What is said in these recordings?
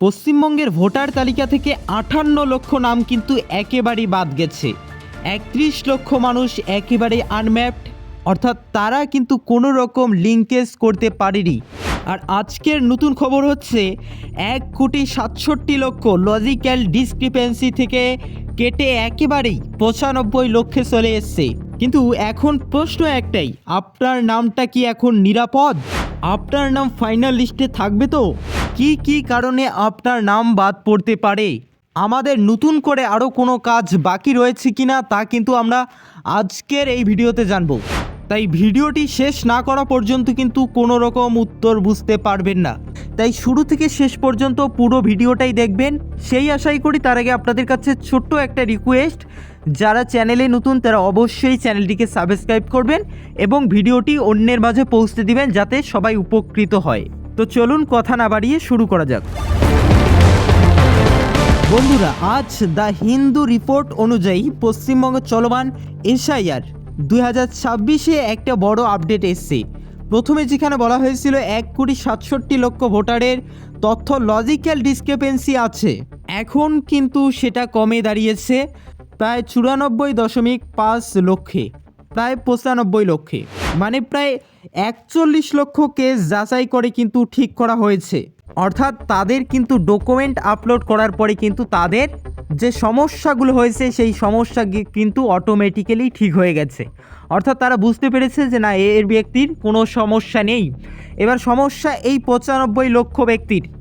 পশ্চিমবঙ্গের ভোটার তালিকা থেকে আটান্ন লক্ষ নাম কিন্তু একেবারেই বাদ গেছে। একত্রিশ লক্ষ মানুষ একেবারে আনম্যাপড অর্থাৎ তারা কিন্তু কোনো রকম লিঙ্কেজ করতে পারেনি। আর আজকের নতুন খবর হচ্ছে, এক কোটি সাতষট্টি লক্ষ লজিক্যাল ডিসক্রিপেন্সি থেকে কেটে একেবারেই পঁচানব্বই লক্ষে চলে এসছে। কিন্তু এখন প্রশ্ন একটাই, আপনার নামটা কি এখন নিরাপদ? আপনার নাম ফাইনাল লিস্টে থাকবে তো? কি কি কারণে আপনার নাম বাদ পড়তে পারে? আমাদের নতুন করে আরও কোনো কাজ বাকি রয়েছে কিনা তা কিন্তু আমরা আজকের এই ভিডিওতে জানব। তাই ভিডিওটি শেষ না করা পর্যন্ত কিন্তু কোনো রকম উত্তর বুঝতে পারবেন না। তাই শুরু থেকে শেষ পর্যন্ত পুরো ভিডিওটাই দেখবেন। সেই আশাই করি তার আগে আপনাদের কাছে ছোট্ট একটা রিকোয়েস্ট যারা চ্যানেলে নতুন, তারা অবশ্যই চ্যানেলটিকে সাবস্ক্রাইব করবেন এবং ভিডিওটি অন্যের মাঝে পৌঁছে দিবেন যাতে সবাই উপকৃত হয়। তো চলুন কথা না বাড়িয়ে শুরু করা যাক। বন্ধুরা, আজ দ্য হিন্দু রিপোর্ট অনুযায়ী পশ্চিমবঙ্গ চলমান এসআইআর দুই হাজার ছাব্বিশে একটা বড় আপডেট এসছে। প্রথমে যেখানে বলা হয়েছিল এক কোটি সাতষট্টি লক্ষ ভোটারের তথ্য লজিক্যাল ডিসক্রিপেন্সি আছে। এখন কিন্তু সেটা কমে দাঁড়িয়েছে প্রায় চুরানব্বই দশমিক পাঁচ লক্ষে। প্রায় পঁচানব্বই লক্ষে। মানে প্রায় একচল্লিশ লক্ষ কেস যাচাই করে কিন্তু ঠিক করা হয়েছে। অর্থাৎ তাদের কিন্তু ডকুমেন্ট আপলোড করার পরে কিন্তু তাদের যে সমস্যাগুলো হয়েছে, সেই সমস্যা কিন্তু অটোমেটিক্যালি ঠিক হয়ে গেছে। অর্থাৎ তারা বুঝতে পেরেছে যে না এর ব্যক্তির কোনো সমস্যা নেই। এবার সমস্যা এই পঁচানব্বই লক্ষ ব্যক্তির।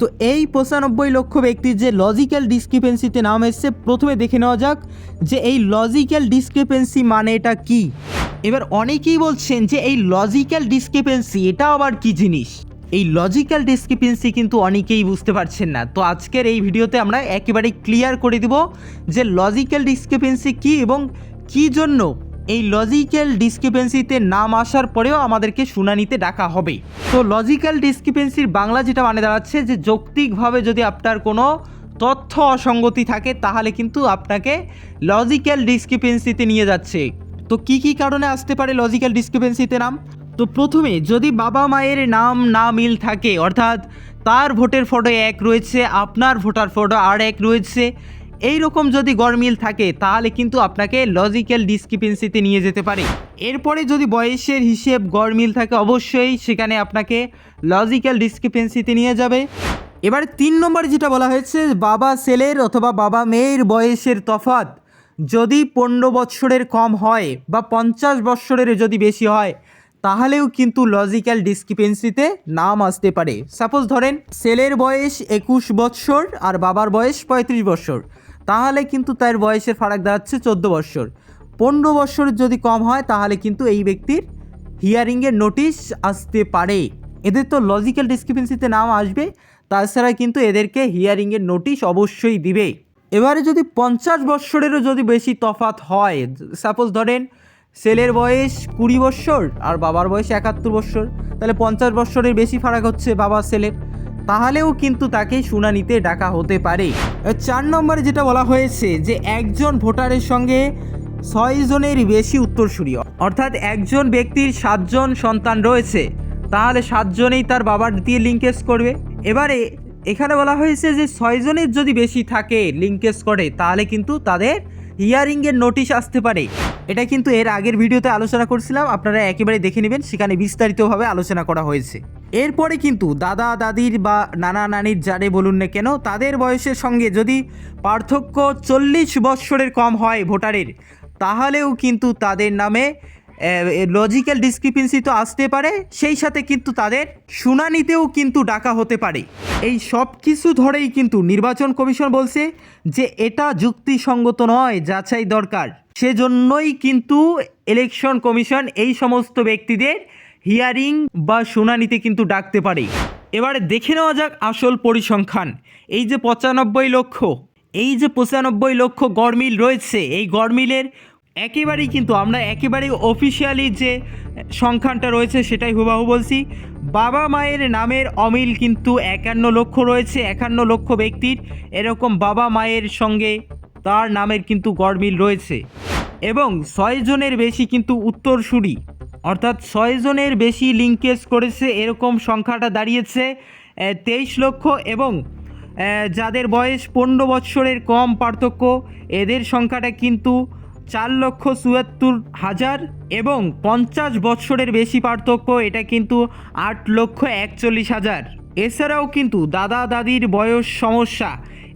তো এই পঁচানব্বই লক্ষ ব্যক্তির যে লজিক্যাল ডিসক্রিপেন্সিতে নাম এসছে, প্রথমে দেখে নেওয়া যাক যে এই লজিক্যাল ডিসক্রিপেন্সি মানে এটা কি। এবার অনেকেই বলছেন যে এই লজিক্যাল ডিসক্রিপেন্সি এটা আবার কি জিনিস? এই লজিক্যাল ডিসক্রিপেন্সি কিন্তু অনেকেই বুঝতে পারছেন না। তো আজকের এই ভিডিওতে আমরা একেবারে ক্লিয়ার করে দিব যে লজিক্যাল ডিসক্রিপেন্সি কি এবং কি জন্য এই লজিক্যাল ডিসক্রিপেন্সিতে নাম আসার পরেও আমাদেরকে শুনানিতে ডাকা হবে। তো লজিক্যাল ডিসক্রিপেন্সির বাংলা যেটা মানে দাঁড়াচ্ছে যে যৌক্তিকভাবে যদি আপনার কোনো তথ্য অসঙ্গতি থাকে, তাহলে কিন্তু আপনাকে লজিক্যাল ডিসক্রিপেন্সিতে নিয়ে যাচ্ছে। তো কি কি কারণে আসতে পারে লজিক্যাল ডিসক্রিপেন্সিতে নাম? তো প্রথমে, যদি বাবা মায়ের নাম না মিল থাকে, অর্থাৎ তার ভোটের ফটো এক রয়েছে, আপনার ভোটার ফটো আর এক রয়েছে এই রকম যদি গড়মিল থাকে, তাহলে কিন্তু আপনাকে লজিক্যাল ডিসক্রিপেন্সিতে নিয়ে যেতে পারে। এরপরে যদি বয়সের হিসেব গড়মিল থাকে, অবশ্যই সেখানে আপনাকে লজিক্যাল ডিসক্রিপেন্সিতে নিয়ে যাবে। এবার তিন নম্বর যেটা বলা হয়েছে, বাবা ছেলের অথবা বাবা মেয়ের বয়সের তফাত যদি পনেরো বৎসরের কম হয় বা পঞ্চাশ বৎসরের যদি বেশি হয়, তাহলেও কিন্তু লজিক্যাল ডিসক্রিপেন্সিতে নাম আসতে পারে। সাপোজ ধরেন, ছেলের বয়স একুশ বৎসর আর বাবার বয়স পঁয়ত্রিশ বৎসর তাহলে কিন্তু তার বয়সের ফারাক দাঁড়াচ্ছে চোদ্দ বৎসর পনেরো বৎসর যদি কম হয়, তাহলে কিন্তু এই ব্যক্তির হিয়ারিংয়ের নোটিশ আসতে পারে। এদের তো লজিক্যাল ডিসক্রিপেন্সিতে নাম আসবে, তাছাড়া কিন্তু এদেরকে হিয়ারিংয়ের নোটিশ অবশ্যই দিবে। এবারে যদি পঞ্চাশ বৎসরেরও যদি বেশি তফাত হয় সাপোজ ধরেন ছেলের বয়স কুড়ি বৎসর আর বাবার বয়স একাত্তর বৎসর তাহলে পঞ্চাশ বৎসরের বেশি ফারাক হচ্ছে বাবা ছেলের। তাহলেও কিন্তু তাকে শুনানিতে ডাকা হতে পারে। চার নম্বরে যেটা বলা হয়েছে যে একজন ভোটারের সঙ্গে ছয় জনের বেশি উত্তরসূরি। অর্থাৎ একজন ব্যক্তির সাতজন সন্তান রয়েছে। তাহলে সাতজনেই তার বাবার দিয়ে লিঙ্কেজ করবে। এবারে এখানে বলা হয়েছে যে ছয়জনের যদি বেশি থাকে লিঙ্কেজ করে, তাহলে কিন্তু তাদের হিয়ারিংয়ের নোটিশ আসতে পারে। এটা কিন্তু এর আগের ভিডিওতে আলোচনা করছিলাম, আপনারা একেবারে দেখে নেবেন, সেখানে বিস্তারিতভাবে আলোচনা করা হয়েছে। এরপরে কিন্তু দাদা, দাদির বা নানা নানির যারে বলুন না কেন, তাদের বয়সের সঙ্গে যদি পার্থক্য চল্লিশ বৎসরের কম হয় ভোটারের, তাহলেও কিন্তু তাদের নামে লজিক্যাল ডিসক্রিপেন্সি তো আসতে পারে, সেই সাথে কিন্তু তাদের শুনানিতেও কিন্তু ডাকা হতে পারে। এই সব কিছু ধরেই কিন্তু নির্বাচন কমিশন বলছে যে এটা যুক্তিসঙ্গত নয়, যাচাই দরকার। সেজন্যই কিন্তু ইলেকশন কমিশন এই সমস্ত ব্যক্তিদের হিয়ারিং বা শুনানিতে কিন্তু ডাকতে পারে। এবারে দেখে নেওয়া যাক আসল পরিসংখ্যান। এই যে পঁচানব্বই লক্ষ, এই যে পঁচানব্বই লক্ষ গড়মিল রয়েছে, এই গড়মিলের একেবারেই কিন্তু আমরা একেবারেই অফিসিয়ালি যে সংখ্যানটা রয়েছে সেটাই হুবাহু বলছি। বাবা মায়ের নামের অমিল কিন্তু একান্ন লক্ষ রয়েছে, একান্ন লক্ষ ব্যক্তির। এরকম বাবা মায়ের সঙ্গে তার নামের কিন্তু গড়মিল রয়েছে। এবং ছয় জনের বেশি কিন্তু উত্তরসূরি। অর্থাৎ ছয় জনের বেশি লিঙ্কেজ করেছে, এরকম সংখ্যাটা দাঁড়িয়েছে তেইশ লক্ষ এবং যাদের বয়স পনেরো বৎসরের কম পার্থক্য, এদের সংখ্যাটা কিন্তু চার লক্ষ চুয়াত্তর হাজার এবং পঞ্চাশ বছরের বেশি পার্থক্য, এটা কিন্তু আট লক্ষ একচল্লিশ হাজার। এছাড়াও কিন্তু দাদা দাদির বয়স সমস্যা।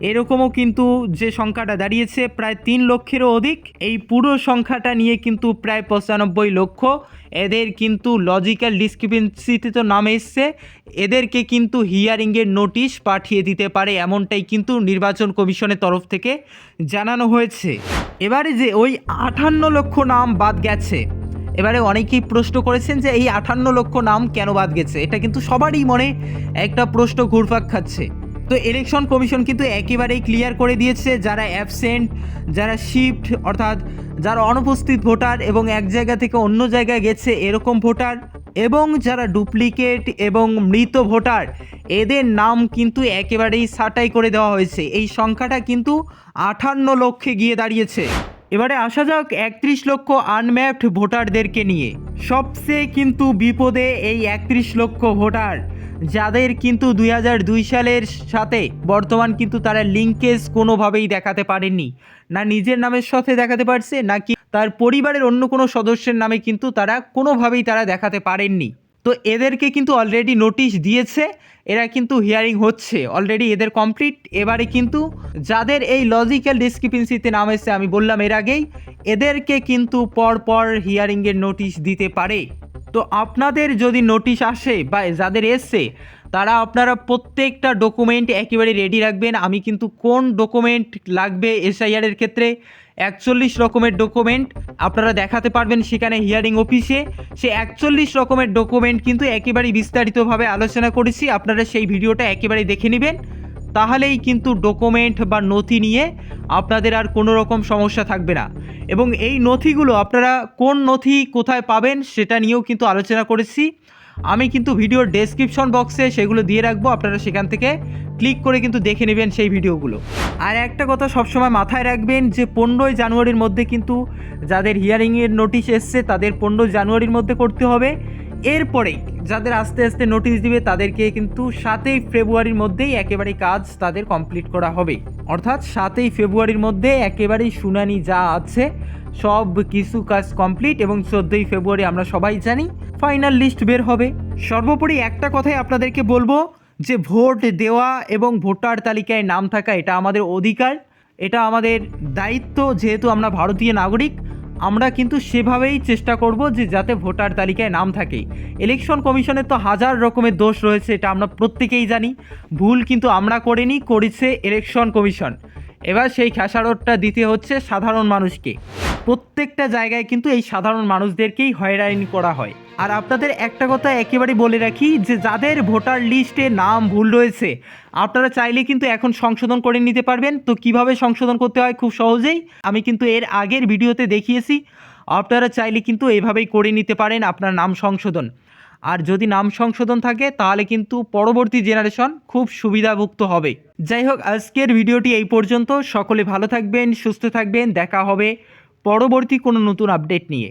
এরকমও কিন্তু যে সংখ্যাটা দাঁড়িয়েছে প্রায় তিন লক্ষেরও অধিক, এই পুরো সংখ্যাটা নিয়ে কিন্তু প্রায় পঁচানব্বই লক্ষ। এদের কিন্তু লজিক্যাল ডিসক্রিপেন্সিতে তো নাম এসছে। এদেরকে কিন্তু হিয়ারিংয়ের নোটিশ পাঠিয়ে দিতে পারে, এমনটাই কিন্তু নির্বাচন কমিশনের তরফ থেকে জানানো হয়েছে। এবারে যে ওই আটান্ন লক্ষ নাম বাদ গেছে, এবারে অনেকেই প্রশ্ন করেছেন যে এই আঠান্ন লক্ষ নাম কেন বাদ গেছে? এটা কিন্তু সবারই মনে একটা প্রশ্ন ঘুরপাক খাচ্ছে। তো ইলেকশন কমিশন কিন্তু একেবারেই ক্লিয়ার করে দিয়েছে যারা অ্যাবসেন্ট যারা শিফট অর্থাৎ যারা অনুপস্থিত ভোটার এবং এক জায়গা থেকে অন্য জায়গায় গেছে এরকম ভোটার এবং যারা ডুপ্লিকেট এবং মৃত ভোটার, এদের নাম কিন্তু একেবারেই ছাঁটাই করে দেওয়া হয়েছে। এই সংখ্যাটা কিন্তু আটান্ন লক্ষে গিয়ে দাঁড়িয়েছে। এবারে আসা যাক একত্রিশ লক্ষ আনম্যাপড ভোটারদেরকে নিয়ে। সবচেয়ে কিন্তু বিপদে এই একত্রিশ লক্ষ ভোটার। যাদের কিন্তু দুই সালের সাথে বর্তমান কিন্তু তারা লিঙ্কেজ কোনোভাবেই দেখাতে পারেননি। না নিজের নামের সাথে দেখাতে পারছে নাকি তার পরিবারের অন্য কোনো সদস্যের নামে কিন্তু তারা কোনোভাবেই তারা দেখাতে পারেননি। তো এদেরকে কিন্তু অলরেডি নোটিশ দিয়েছে, এরা কিন্তু হিয়ারিং হচ্ছে অলরেডি এদের কমপ্লিট এবারে কিন্তু যাদের এই লজিক্যাল ডিসক্রিপেন্সিতে নাম এসেছে, আমি বললাম এর আগেই, এদেরকে কিন্তু পর পর হিয়ারিংয়ের নোটিশ দিতে পারে। তো আপনাদের যদি নোটিশ আসে বা যাদের এসছে, তারা আপনারা প্রত্যেকটা ডকুমেন্ট একেবারে রেডি রাখবেন। আমি কিন্তু কোন ডকুমেন্ট লাগবে এসআইআর এর ক্ষেত্রে? একচল্লিশ রকমের ডকুমেন্ট আপনারা দেখাতে পারবেন সেখানে হিয়ারিং অফিসে সে একচল্লিশ রকমের ডকুমেন্ট কিন্তু একেবারেই বিস্তারিতভাবে আলোচনা করেছি। আপনারা সেই ভিডিওটা একেবারেই দেখে নেবেন। তাহলেই কিন্তু ডকুমেন্ট বা নথি নিয়ে আপনাদের আর কোনো রকম সমস্যা থাকবে না। এবং এই নথিগুলো আপনারা কোন নথি কোথায় পাবেন সেটা নিয়েও কিন্তু আলোচনা করেছি। আমি কিন্তু ভিডিওর ডেসক্রিপশন বক্সে সেগুলো দিয়ে রাখব, আপনারা সেখান থেকে ক্লিক করে কিন্তু দেখে নেবেন সেই ভিডিওগুলো। আর একটা কথা সবসময় মাথায় রাখবেন যে, পনেরোই জানুয়ারির মধ্যে কিন্তু যাদের হিয়ারিংয়ের নোটিশ এসছে, তাদের পনেরোই জানুয়ারির মধ্যে করতে হবে। এরপরেই যাদের আস্তে আস্তে নোটিশ দিবে, তাদেরকে কিন্তু সাতই ফেব্রুয়ারির মধ্যেই একেবারেই কাজ তাদের কমপ্লিট করা হবে। অর্থাৎ সাতই ফেব্রুয়ারির মধ্যে একেবারেই শুনানি যা আছে, সব কিছু কাজ কমপ্লিট এবং চোদ্দোই ফেব্রুয়ারি আমরা সবাই জানি ফাইনাল লিস্ট বের হবে। সর্বোপরি একটা কথাই আপনাদেরকে বলব, যে ভোট দেওয়া এবং ভোটার তালিকায় নাম থাকা এটা আমাদের অধিকার, এটা আমাদের দায়িত্ব, যেহেতু আমরা ভারতীয় নাগরিক। আমরা কিন্তু সেভাবেই চেষ্টা করব যে যাতে ভোটার তালিকায় নাম থাকে। ইলেকশন কমিশনের তো হাজার রকমের দোষ রয়েছে, এটা আমরা প্রত্যেকেই জানি। ভুল কিন্তু আমরা করিনি, করেছে ইলেকশন কমিশন এবার সেই খেসারতটা দিতে হচ্ছে সাধারণ মানুষকে। প্রত্যেকটা জায়গায় কিন্তু এই সাধারণ মানুষদেরকেই হয়রানি করা হয়। আর আপনাদের একটা কথা একেবারেই বলে রাখি যে যাদের ভোটার লিস্টে নাম ভুল রয়েছে, আপনারা চাইলে কিন্তু এখন সংশোধন করে নিতে পারবেন। তো কীভাবে সংশোধন করতে হয়? খুব সহজেই। আমি কিন্তু এর আগের ভিডিওতে দেখিয়েছি। আপনারা চাইলে কিন্তু এভাবেই করে নিতে পারেন আপনার নাম সংশোধন। আর যদি নাম সংশোধন থাকে, তাহলে কিন্তু পরবর্তী জেনারেশন খুব সুবিধাভুক্ত হবে। যাই হোক, আজকের ভিডিওটি এই পর্যন্ত। সকলে ভালো থাকবেন, সুস্থ থাকবেন। দেখা হবে পরবর্তী কোনো নতুন আপডেট নিয়ে।